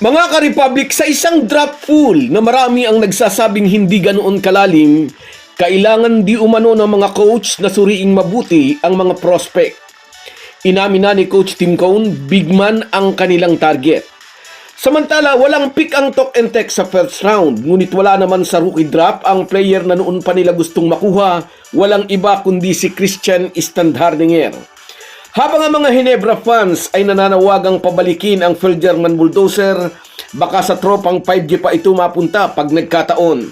Mga ka-Republic, sa isang draft pool na marami ang nagsasabing hindi ganoon kalalim, kailangan di umano ng mga coach na suriing mabuti ang mga prospect. Inamin na ni Coach Tim Cone, big man ang kanilang target. Samantala, walang pick ang talk and text sa first round, ngunit wala naman sa rookie draft ang player na noon pa nila gustong makuha, walang iba kundi si Christian Standhardinger. Habang ang mga Hinebra fans ay nananawagang pabalikin ang Phil German Bulldozer, baka sa tropang 5G pa ito mapunta pag nagkataon.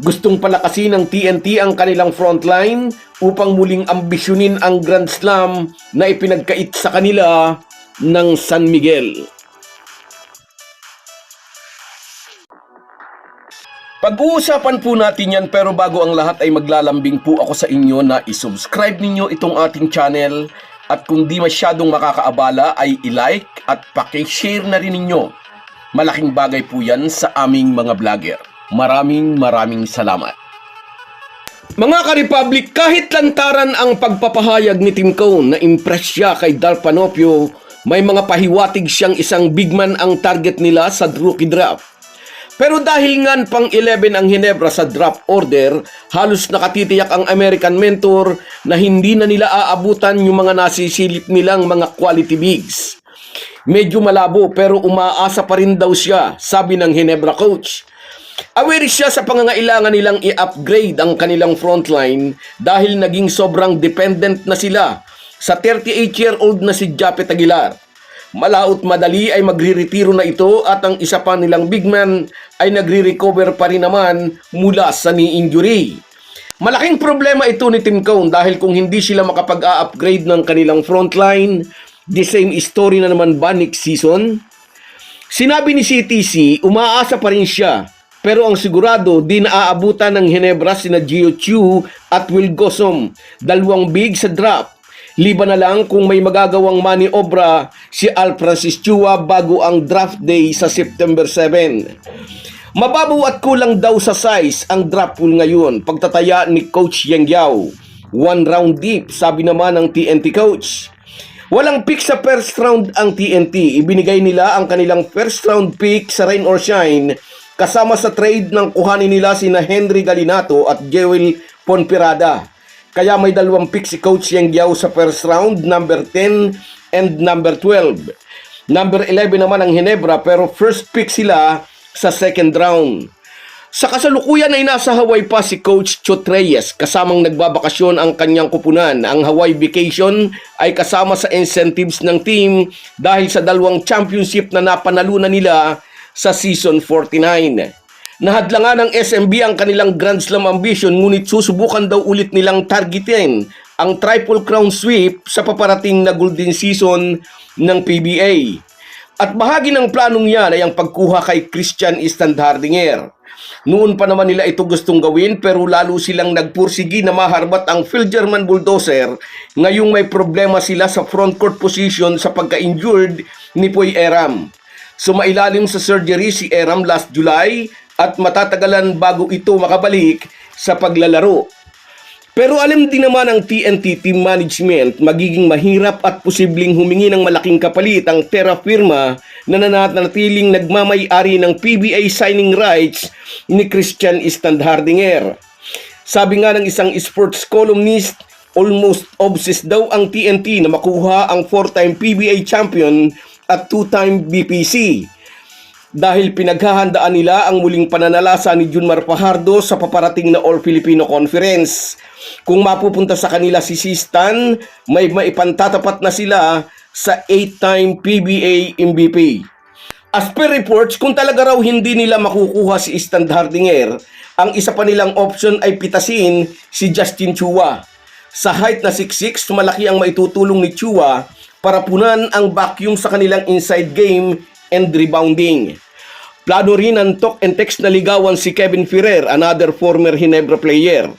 Gustong palakasin ng TNT ang kanilang frontline upang muling ambisyonin ang Grand Slam na ipinagkait sa kanila ng San Miguel. Pag-uusapan po natin yan pero bago ang lahat ay maglalambing po ako sa inyo na isubscribe ninyo itong ating channel at kung di masyadong makakaabala ay i-like at pakishare na rin ninyo. Malaking bagay po yan sa aming mga vlogger. Maraming maraming salamat. Mga ka-Republic, kahit lantaran ang pagpapahayag ni Tim Cone na impress siya kay Dal Panopio, may mga pahiwatig siyang isang big man ang target nila sa rookie draft. Pero dahil nga pang 11 ang Hinebra sa draft order, halos nakatitiyak ang American mentor na hindi na nila aabutan yung mga nasisilip nilang mga quality bigs. Medyo malabo pero umaasa pa rin daw siya, sabi ng Hinebra coach. Aware siya sa pangangailangan nilang i-upgrade ang kanilang frontline dahil naging sobrang dependent na sila sa 38-year-old na si Japet Aguilar. Malaot madali ay magre-retiro na ito at ang isa pa nilang big man ay nagre-recover pa rin naman mula sa knee injury. Malaking problema ito ni Tim Cone dahil kung hindi sila makapag-upgrade ng kanilang frontline, the same story na naman ba next season? Sinabi ni CTC, umaasa pa rin siya. Pero ang sigurado, di naaabutan ng Hinebra sina Gio Chu at Will Gosom, dalawang big sa draft. Liba na lang kung may magagawang maniobra si Al Francis Chua bago ang draft day sa September 7. Mababaw at kulang daw sa size ang draft pool ngayon pagtataya ni Coach Yang Yao. One round deep, sabi naman ng TNT coach. Walang pick sa first round ang TNT. Ibinigay nila ang kanilang first round pick sa Rain or Shine kasama sa trade ng kuhanin nila sina Henry Galinato at Jewel Ponpirada. Kaya may dalawang pick si Coach Yang Yao sa first round, number 10 and number 12. Number 11 naman ang Hinebra pero first pick sila sa second round. Sa kasalukuyan ay nasa Hawaii pa si Coach Chot Reyes kasamang nagbabakasyon ang kanyang kupunan. Ang Hawaii vacation ay kasama sa incentives ng team dahil sa dalawang championship na napanalunan nila sa season 49. Nahadlangan ng SMB ang kanilang Grand Slam ambition ngunit susubukan daw ulit nilang targetin ang Triple Crown Sweep sa paparating na golden season ng PBA. At bahagi ng planong yan ay ang pagkuha kay Christian Standhardinger. Noon pa naman nila ito gustong gawin pero lalo silang nagpursigi na maharbat ang Phil German Bulldozer ngayong may problema sila sa front court position sa pagka-injured ni Poy Eram. Sumailalim sa surgery si Eram last July at matatagalan bago ito makabalik sa paglalaro. Pero alam din naman ng TNT team management magiging mahirap at posibleng humingi ng malaking kapalit ang Terra Firma na nananatiling nagmamay-ari ng PBA signing rights ni Christian Standhardinger. Sabi nga ng isang sports columnist, almost obsessed daw ang TNT na makuha ang four-time PBA champion at two-time BPC dahil pinaghahandaan nila ang muling pananalasa ni Junmar Fajardo sa paparating na All Filipino Conference. Kung mapupunta sa kanila si Sistan, may maipantatapat na sila sa 8-time PBA MVP. As per reports, kung talaga raw hindi nila makukuha si Standhardinger, ang isa pa nilang option ay pitasin si Justin Chua. Sa height na 6'6", malaki ang maitutulong ni Chua para punan ang vacuum sa kanilang inside game and rebounding. Plano rin ang talk and text na ligawan si Kevin Ferrer, another former Hinebra player.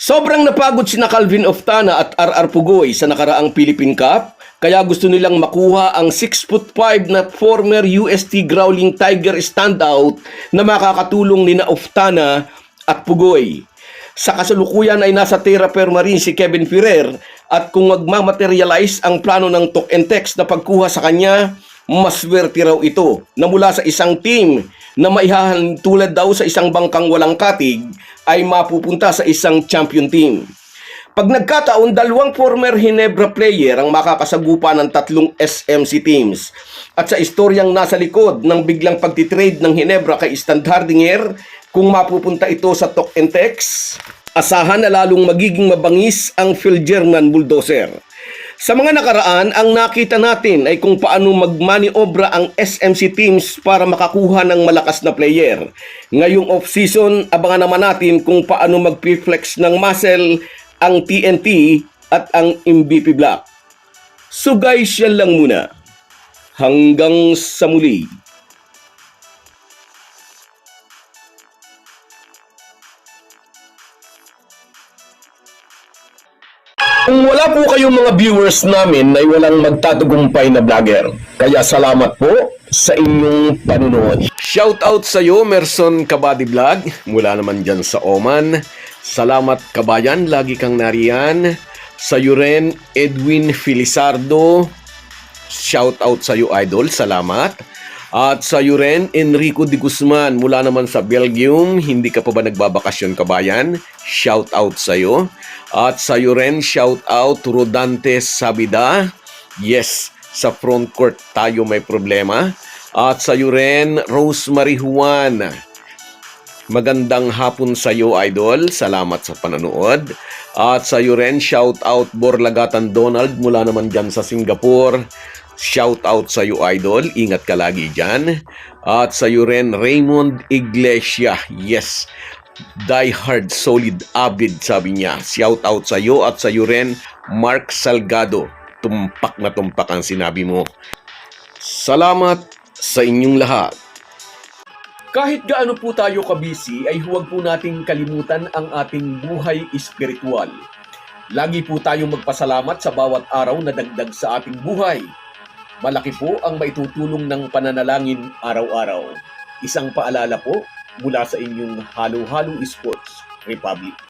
Sobrang napagod si na Calvin Oftana at RR Pugoy sa nakaraang Philippine Cup, kaya gusto nilang makuha ang 6'5 na former UST Growling Tiger standout na makakatulong ni na Oftana at Pugoy. Sa kasalukuyan ay nasa Terra Firma rin si Kevin Ferrer at kung magmamaterialize ang plano ng talk and text na pagkuha sa kanya, maswerte raw ito na mula sa isang team na maihahalin tulad daw sa isang bangkang walang katig ay mapupunta sa isang champion team. Pag nagkataon, dalawang former Hinebra player ang makakasagupa ng tatlong SMC teams. At sa istoryang nasa likod ng biglang pagtitrade ng Hinebra kay Stan Hardinger, kung mapupunta ito sa Tok and Tex, asahan na lalong magiging mabangis ang Phil German Bulldozer. Sa mga nakaraan, ang nakita natin ay kung paano magmaniobra ang SMC teams para makakuha ng malakas na player. Ngayong off-season, abangan naman natin kung paano mag-flex ng muscle ang TNT at ang MVP Black. So guys, yan lang muna. Hanggang sa muli. Po kayong mga viewers namin ay walang magtatagumpay na vlogger. Kaya salamat po sa inyong panunood. Shout out sa iyo, Merson Kabady Vlog, mula naman dyan sa Oman. Salamat kabayan, lagi kang nariyan. Sa iyo rin, Edwin Filisardo. Shout out sa iyo, Idol. Salamat. At sa iyo rin, Enrico de Guzman, mula naman sa Belgium. Hindi ka pa ba nagbabakasyon, kabayan? Shout out sa iyo. At sa iyo rin, shout out Rodante Sabida. Yes, sa front court tayo may problema. At sa iyo rin, Rosemary Juan. Magandang hapon sa iyo, Idol. Salamat sa panonood. At sa iyo rin, shout out Borlagatan Donald mula naman dyan sa Singapore. Shout out sa iyo, Idol. Ingat ka lagi dyan. At sa iyo rin, Raymond Iglesia. Yes, die hard, solid, avid, sabi niya. Shout out sa iyo at sa iyo rin, Mark Salgado. Tumpak na tumpak ang sinabi mo. Salamat sa inyong lahat. Kahit gaano po tayo kabisi, ay huwag po nating kalimutan ang ating buhay espiritual. Lagi po tayong magpasalamat sa bawat araw na dagdag sa ating buhay. Malaki po ang maitutulong ng pananalangin araw-araw. Isang paalala po mula sa inyong Halo Halo Sports Republic.